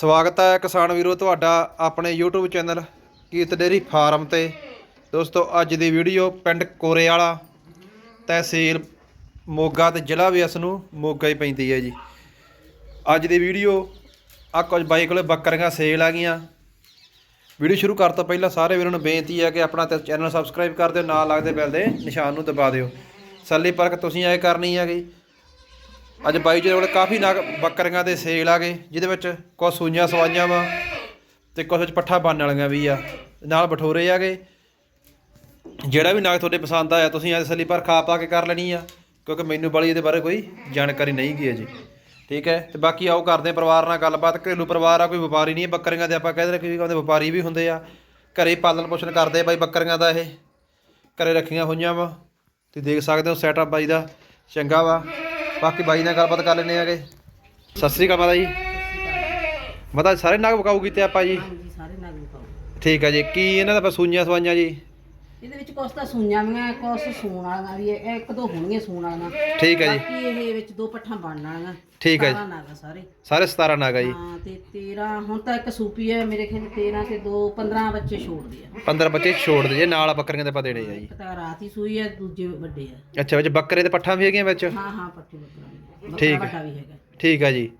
ਸਵਾਗਤ ਹੈ ਕਿਸਾਨ ਵੀਰੋ ਤੁਹਾਡਾ ਆਪਣੇ YouTube channel Kirat dairy farm ਤੇ। ਦੋਸਤੋ, ਅੱਜ ਦੀ ਵੀਡੀਓ ਪਿੰਡ ਕੋਰੇ ਵਾਲਾ ਤਹਿਸੀਲ ਮੋਗਾ ਤੇ ਜ਼ਿਲ੍ਹਾ ਵੀ ਇਸ ਨੂੰ ਮੋਗਾ ਹੀ ਪੈਂਦੀ ਹੈ ਜੀ। ਅੱਜ ਦੀ ਵੀਡੀਓ ਆ ਕੁਝ ਬਾਈ ਕੋਲੇ ਬੱਕਰੀਆਂ ਸੇਲ ਆ ਗਈਆਂ। ਵੀਡੀਓ ਸ਼ੁਰੂ ਕਰਨ ਤੋਂ ਪਹਿਲਾਂ ਸਾਰੇ ਵੀਰਾਂ ਨੂੰ ਬੇਨਤੀ ਹੈ ਕਿ ਆਪਣਾ ਤੇ ਚੈਨਲ ਸਬਸਕ੍ਰਾਈਬ ਕਰ ਦਿਓ, ਨਾਲ ਲੱਗਦੇ ਬੈਲ ਦੇ ਨਿਸ਼ਾਨ ਨੂੰ ਦਬਾ ਦਿਓ। ਸੱਲੀ ਪਰਖ ਤੁਸੀਂ ਐ ਕਰਨੀ ਹੈਗੀ ਅੱਜ ਬਾਈ ਜੀ ਕੋਲ ਕਾਫੀ ਨਗ ਬੱਕਰੀਆਂ ਦੇ ਸੇਲ ਆ ਗਏ, ਜਿਹਦੇ ਵਿੱਚ ਕੁਝ ਸੂਈਆਂ ਸਵਾਈਆਂ ਵਾ ਤੇ ਕੁਝ ਵਿੱਚ ਪੱਠਾ ਬੰਨ ਵਾਲੀਆਂ ਵੀ ਆ, ਨਾਲ ਬਠੋਰੇ ਆ ਗਏ। ਜਿਹੜਾ ਵੀ ਨਗ ਤੁਹਾਡੇ ਪਸੰਦ ਆਇਆ, ਤੁਸੀਂ ਇਸ ਲਈ ਪਰ ਖਾ ਪਾ ਕੇ ਕਰ ਲੈਣੀ ਆ, ਕਿਉਂਕਿ ਮੈਨੂੰ ਬੜੀ ਇਹਦੇ ਬਾਰੇ ਕੋਈ ਜਾਣਕਾਰੀ ਨਹੀਂ ਗਈ ਹੈ ਜੀ ਠੀਕ ਹੈ, ਤੇ ਬਾਕੀ ਆਓ ਕਰਦੇ ਪਰਿਵਾਰ ਨਾਲ ਗੱਲਬਾਤ। ਘਰੇਲੂ ਪਰਿਵਾਰ ਆ, ਕੋਈ ਵਪਾਰੀ ਨਹੀਂ ਬੱਕਰੀਆਂ ਦੇ, ਆਪਾਂ ਕਹਿੰਦੇ ਕਿ ਕਹਿੰਦੇ ਵਪਾਰੀ ਵੀ ਹੁੰਦੇ ਆ। ਘਰੇ ਪਾਲਣ ਪੋਸ਼ਣ ਕਰਦੇ ਆ ਬਾਈ ਬੱਕਰੀਆਂ ਦਾ ਇਹ। ਘਰੇ ਰੱਖੀਆਂ ਹੋਈਆਂ ਵਾ। ਤੇ ਦੇਖ ਸਕਦੇ ਹੋ ਸੈਟਅਪ ਬਾਈ ਦਾ, ਚੰਗਾ ਵਾ। ਬਾਕੀ ਬਾਈ ਨਾਲ ਗੱਲਬਾਤ ਕਰ ਲੈਣੇ ਆਗੇ। ਸਤਿ ਸ੍ਰੀ ਅਕਾਲ ਮਾਤਾ ਜੀ। ਮਾਤਾ ਜੀ ਸਾਰੇ ਨਾਗ ਬਕਾਊ ਕੀਤੇ ਆਪਾਂ ਜੀ? ਹਾਂਜੀ ਸਾਰੇ ਨਗ ਪਾਓ ਠੀਕ ਹੈ ਜੀ। ਕੀ ਇਹਨਾਂ ਦਾ ਸੂਈਆਂ ਸਵਾਈਆਂ ਜੀ? ਇਹਦੇ ਵਿੱਚ ਕੁਛ ਤਾਂ ਸੂਈਆਂ ਵੀਆਂ ਕੁਛ ਸੂਣ ਵਾਲੀਆਂ ਵੀ ਹੈ ਇੱਕ ਦੋ ਹੋਣਗੀਆਂ ਸੂਣ ਵਾਲੀਆਂ। ਠੀਕ ਹੈ ਜੀ। ਬਾਕੀ ਇਹ ਵਿੱਚ ਦੋ ਪੱਠਾਂ ਬਣਨ ਵਾਲੀਆਂ। ਠੀਕ ਹੈ ਜੀ। ਨਗ ਆ ਸਾਰੇ। ਸਾਰੇ 17 ਨਾਗ ਆ ਜੀ। ਹਾਂ ਤੇ 13 ਹੁਣ ਤਾਂ ਇੱਕ ਸੂਪੀ ਹੈ ਮੇਰੇ ਖਿਆਲ 13 ਤੇ 2 15 ਬੱਚੇ ਛੋੜਦੇ ਆ। 15 ਬੱਚੇ ਛੋੜ ਦੇ ਜੇ ਨਾਲ ਬੱਕਰੀਆਂ ਦੇ ਪਾ ਦੇਣੇ ਆ ਜੀ। ਇੱਕ ਤਾਂ ਰਾਤ ਹੀ ਸੂਈ ਹੈ ਦੂਜੇ ਵੱਡੇ ਆ। ਅੱਛਾ ਵਿੱਚ ਬੱਕਰੇ ਦੇ ਪੱਠਾਂ ਵੀ ਹੈਗੀਆਂ ਵਿੱਚ? ਹਾਂ ਹਾਂ ਪੱਠੇ ਬੱਕਰਾ ਠੀਕ ਹੈ। ਵੱਡਾ ਵੀ ਹੈਗਾ। ਠੀਕ ਹੈ ਜੀ।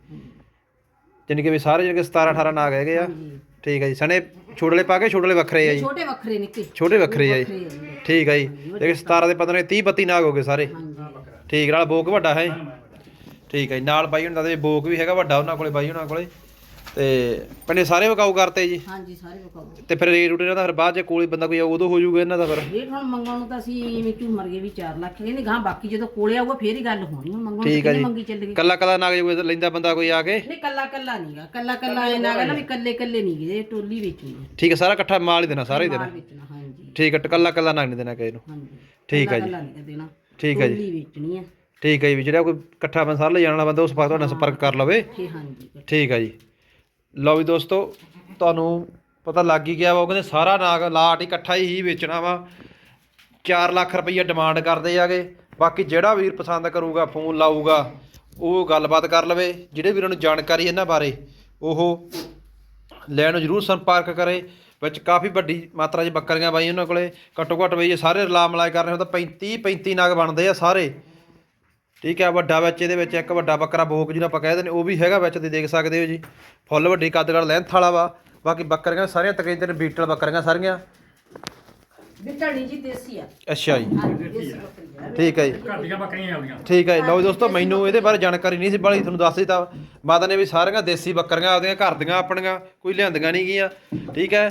ਜਾਣੀ ਕਿ ਵੀ ਸਾਰੇ ਜਿਹੜੇ 17 18 ਨਾਗ ਹੈਗੇ ਆ। ਹਾਂਜੀ। ਠੀਕ ਹੈ ਜੀ ਸਣੇ ਛੋਟਲੇ ਪਾ ਕੇ ਛੋਟਲੇ ਵੱਖਰੇ ਆ ਜੀ। ਛੋਟੇ ਵੱਖਰੇ ਨਿੱਕੇ। ਛੋਟੇ ਵੱਖਰੇ ਆ ਜੀ। ਵੱਖਰੇ ਆ ਜੀ। ਠੀਕ ਲੇਕਿਨ 17 ਦੇ 15 30 32 ਨਾਗ ਹੋ ਗਏ ਸਾਰੇ। ਠੀਕ ਨਾਲ ਬੋਕ ਵੱਡਾ ਹੈ। ਠੀਕ ਹੈ ਜੀ ਨਾਲ ਬਾਈ ਹੁੰਦਾ ਤੇ ਬੋਕ ਵੀ ਹੈਗਾ ਵੱਡਾ ਉਹਨਾਂ ਕੋਲੇ ਬਾਈ ਉਹਨਾਂ ਕੋਲੇ। ਤੇ ਪਿੰਡੇ ਸਾਰੇ ਵਕਾਊ ਕਰਤੇ ਜੀ? ਹਾਂਜੀ ਸਾਰੇ ਵਿਕਾਊ ਤੇ ਫਿਰ ਰੇਟ ਰੂਟ ਇਹਨਾਂ ਦਾ ਫਿਰ ਬਾਅਦ ਚ ਕੋਲੇ ਬੰਦਾ ਕੋਈ ਆਊ ਉਦੋਂ ਹੋ ਜਾਊਗਾ ਇਹਨਾਂ ਦਾ ਫਿਰ। ਰੇਟ ਹੁਣ ਮੰਗਣ ਨੂੰ ਤਾਂ ਅਸੀਂ ਇਵੇਂ ਝੂਮਰ ਗਏ ਵੀ 4 ਲੱਖ ਕਹਿੰਦੇ ਗਾਂ ਬਾਕੀ ਜਦੋਂ ਕੋਲੇ ਆਊਗਾ ਫੇਰ ਹੀ ਗੱਲ ਹੋਣੀ ਹੁਣ ਮੰਗਣ ਨੂੰ ਠੀਕ ਹੈ ਕਿੰਨੀ ਜੀ। ਮੰਗੀ ਚੱਲ ਗਈ ਕੱਲਾ ਕੱਲਾ ਨਾਗ ਜੇ ਕੋਈ ਲੈਂਦਾ ਬੰਦਾ ਕੋਈ ਆ ਕੇ। ਨਹੀਂ ਕੱਲਾ ਕੱਲਾ ਨਹੀਂਗਾ ਕੱਲਾ ਕੱਲਾ ਇਹ ਨਾ ਕਹਿੰਦਾ ਵੀ ਕੱਲੇ ਕੱਲੇ ਨਹੀਂ ਗਏ ਟੋਲੀ ਵੇਚਣੀ ਹੈ ਠੀਕ ਹੈ ਸਾਰਾ ਇਕੱਠਾ ਮਾਲ ਹੀ ਦੇਣਾ ਸਾਰਾ ਹੀ ਦੇਣਾ। ਮਾਲ ਵੇਚਣਾ ਹਾਂਜੀ। ਠੀਕ ਹੈ ਕੱਲਾ ਕੱਲਾ ਨਾਗ ਨਹੀਂ ਦੇਣਾ ਕਿਸੇ ਨੂੰ। ਹਾਂਜੀ ਠੀਕ ਹੈ ਜੀ। ਕੱਲਾ ਨਹੀਂ ਦੇਣਾ। ਠੀਕ ਹੈ ਜੀ। ਟੋਲੀ ਵੇਚਣੀ ਹੈ ਠੀਕ ਹੈ ਜੀ ਵੀ ਜਿਹੜਾ ਕੋਈ ਇਕੱਠਾ ਬੰਦਾ ਸਾਰ ਲੈ ਜਾਣ ਵਾਲਾ ਬੰਦਾ ਉਸ ਪਾਸ ਤੁਹਾਡਾ ਸੰਪਰਕ ਕਰ ਲਵੇ। ਠੀਕ ਹਾਂਜੀ। ਠੀਕ ਹੈ ਜੀ। ਲਓ ਵੀ ਦੋਸਤੋ, ਤੁਹਾਨੂੰ ਪਤਾ ਲੱਗ ਹੀ ਗਿਆ ਵਾ, ਉਹ ਕਹਿੰਦੇ ਸਾਰਾ ਨਾਗ ਲਾਟ ਇਕੱਠਾ ਹੀ ਵੇਚਣਾ ਵਾ। 4 ਲੱਖ ਰੁਪਈਆ ਡਿਮਾਂਡ ਕਰਦੇ ਆਗੇ। ਬਾਕੀ ਜਿਹੜਾ ਵੀਰ ਪਸੰਦ ਕਰੂਗਾ, ਫੋਨ ਲਾਊਗਾ, ਉਹ ਗੱਲਬਾਤ ਕਰ ਲਵੇ। ਜਿਹੜੇ ਵੀਰਾਂ ਨੂੰ ਜਾਣਕਾਰੀ ਇਹਨਾਂ ਬਾਰੇ, ਉਹ ਲੈਣ ਨੂੰ ਜਰੂਰ ਸੰਪਰਕ ਕਰੇ। ਵਿੱਚ ਕਾਫੀ ਵੱਡੀ ਮਾਤਰਾ 'ਚ ਬੱਕਰੀਆਂ ਬਾਈ ਉਹਨਾਂ ਕੋਲੇ। ਘੱਟੋ ਘੱਟ ਬਈ ਇਹ ਸਾਰੇ ਰਲਾ ਮਲਾਈ ਕਰ ਰਹੇ ਹੋ ਤਾਂ 35 35 ਨਾਗ ਬਣਦੇ ਆ ਸਾਰੇ। ਠੀਕ ਹੈ ਵੱਡਾ ਵਿੱਚ ਇਹਦੇ ਵਿੱਚ ਇੱਕ ਵੱਡਾ ਬੱਕਰਾ ਭੋਗ ਜਿਹਨੂੰ ਆਪਾਂ ਕਹਿੰਦੇ ਨੇ ਉਹ ਵੀ ਹੈਗਾ ਵਿੱਚ ਤੇ ਦੇਖ ਸਕਦੇ ਹੋ ਜੀ। ਫੁੱਲ ਵੱਡੀ ਕੱਦਗੜ ਲੈਂਥ ਵਾਲਾ ਵਾ ਬਾਕੀ ਬੱਕਰੀਆਂ ਸਾਰੀਆਂ ਤਕਰੀਬਨ ਬੀਟਲ ਬੱਕਰੀਆਂ ਸਾਰੀਆਂ। ਬਿੱਟੜੀ ਜੀ ਦੇਸੀ ਆ। ਅੱਛਾ ਜੀ। ਠੀਕ ਹੈ ਜੀ। ਘਰ ਦੀਆਂ ਬੱਕਰੀਆਂ ਆਉਂਦੀਆਂ। ਠੀਕ ਹੈ ਜੀ। ਲਓ ਦੋਸਤੋ ਮੈਨੂੰ ਇਹਦੇ ਬਾਰੇ ਜਾਣਕਾਰੀ ਨਹੀਂ ਸੀ ਬਾਲੀ ਤੁਹਾਨੂੰ ਦੱਸ ਦਿੱਤਾ। ਮਾਤਾ ਨੇ ਵੀ ਸਾਰੀਆਂ ਦੇਸੀ ਬੱਕਰੀਆਂ ਆਪਦੀਆਂ ਘਰ ਦੀਆਂ ਆਪਣੀਆਂ ਕੋਈ ਲਿਆਂਦੀਆਂ ਨਹੀਂ ਗੀਆਂ। ਠੀਕ ਹੈ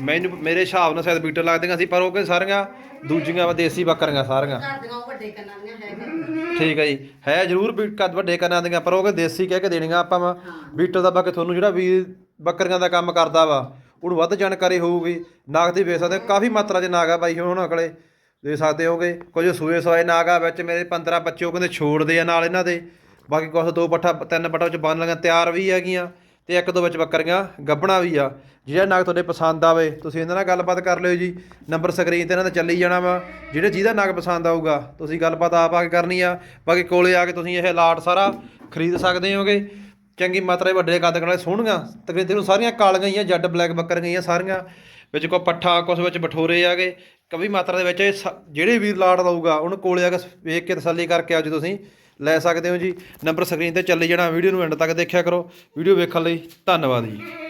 ਮੈਨੂੰ ਮੇਰੇ ਹਿਸਾਬ ਨਾਲ ਸ਼ਾਇਦ ਬੀਟਲ ਲੱਗਦੀਆਂ ਸੀ ਪਰ ਉਹ ਕਿ ਸਾਰੀਆਂ ਦੂਜੀਆਂ ਵਾ ਦੇਸੀ ਬੱਕਰੀਆਂ ਸਾਰੀਆਂ। ਘਰ ਦੀਆਂ ਉਹ ਵੱਡੇ ਕੰਨਾਂ ਦੀਆਂ ਹੈਗੇ ਠੀਕ ਹੈ ਜੀ। ਹੈ ਜ਼ਰੂਰ ਕੱਦ ਵੱਡੇ ਕੰਨਾਂ ਦੀਆਂ ਪਰ ਉਹ ਕਿ ਦੇਸੀ ਕਹਿ ਕੇ ਦੇਣੀਆਂ ਆਪਾਂ ਵਾ। ਬੀਟਲ ਦਾ ਬਾਕੀ ਤੁਹਾਨੂੰ ਜਿਹੜਾ ਵੀ ਬੱਕਰੀਆਂ ਦਾ ਕੰਮ ਕਰਦਾ ਵਾ ਉਹਨੂੰ ਵੱਧ ਜਾਣਕਾਰੀ ਹੋਊਗੀ। ਨਾਗ ਦੀ ਵੇਚ ਸਕਦੇ। ਕਾਫੀ ਮਾਤਰਾ 'ਚ ਨਾਗ ਆ ਬਾਈ ਹੁਣ ਕੋਲੇ ਦੇ ਸਕਦੇ ਹੋਗੇ। ਕੁਝ ਸੂਏ ਸਵਾਏ ਨਾਗ ਆ ਵਿੱਚ ਮੇਰੇ 15 ਬੱਚੇ ਉਹ ਕਹਿੰਦੇ ਛੋੜਦੇ ਆ ਨਾਲ ਇਹਨਾਂ ਦੇ। ਬਾਕੀ ਕੁਝ ਦੋ ਪੱਠਾ ਤਿੰਨ ਪੱਠਾ ਵਿੱਚ ਬੰਨ ਲਈਆਂ ਤਿਆਰ ਵੀ ਹੈਗੀਆਂ। ਤੇ ਇੱਕ ਦੋ ਵਿੱਚ ਬੱਕਰੀਆਂ, ਗੱਬਣਾ ਵੀ ਆ। ਜਿਹੜਾ ਨਗ ਤੁਹਾਡੇ ਪਸੰਦ ਆਵੇ, ਤੁਸੀਂ ਇਹਨਾਂ ਨਾਲ ਗੱਲਬਾਤ ਕਰ ਲਿਓ ਜੀ। ਨੰਬਰ ਸਕਰੀਨ ਤੇ ਇਹਨਾਂ ਦਾ ਚੱਲੀ ਜਾਣਾ ਵਾ। ਜਿਹੜੇ ਜਿਹਦਾ ਨਗ ਪਸੰਦ ਆਊਗਾ, ਤੁਸੀਂ ਗੱਲਬਾਤ ਆਪ ਆ ਕੇ ਕਰਨੀ ਆ। ਬਾਕੀ ਕੋਲੇ ਆ ਕੇ ਤੁਸੀਂ ਇਹ ਲਾਟ ਸਾਰਾ ਖਰੀਦ ਸਕਦੇ ਹੋਗੇ। ਚੰਗੀ ਮਾਤਰਾ ਵੱਡੇ ਕੱਦ ਵਾਲੇ ਸੋਹਣੀਆਂ, ਤਕਰੀਬਨ ਸਾਰੀਆਂ ਕਾਲੀਆਂ ਹੀ ਆ ਜੱਡ ਬਲੈਕ ਬੱਕਰ ਗਈਆਂ ਸਾਰੀਆਂ। ਵਿੱਚ ਕੋ ਪੱਠਾ, ਕੁਛ ਵਿੱਚ ਬਠੋਰੇ ਆਗੇ। ਕਵੀ ਮਾਤਰਾ ਦੇ ਵਿੱਚ ਇਹ ਸ- ਜਿਹੜੇ ਵੀਰ ਲਾਟ ਦਊਗਾ ਉਹਨੂੰ ਕੋਲੇ ਆ ਕੇ ਵੇਖ ਕੇ ਤਸੱਲੀ ਕਰਕੇ ਅੱਜ ਤੁਸੀਂ। ਲੈ ਸਕਦੇ ਹੋ ਜੀ। ਨੰਬਰ ਸਕਰੀਨ ਤੇ ਚੱਲੀ ਜਾਣਾ। ਵੀਡੀਓ ਨੂੰ ਐਂਡ ਤੱਕ ਦੇਖਿਆ ਕਰੋ। ਵੀਡੀਓ ਵੇਖਣ ਲਈ ਧੰਨਵਾਦ ਜੀ।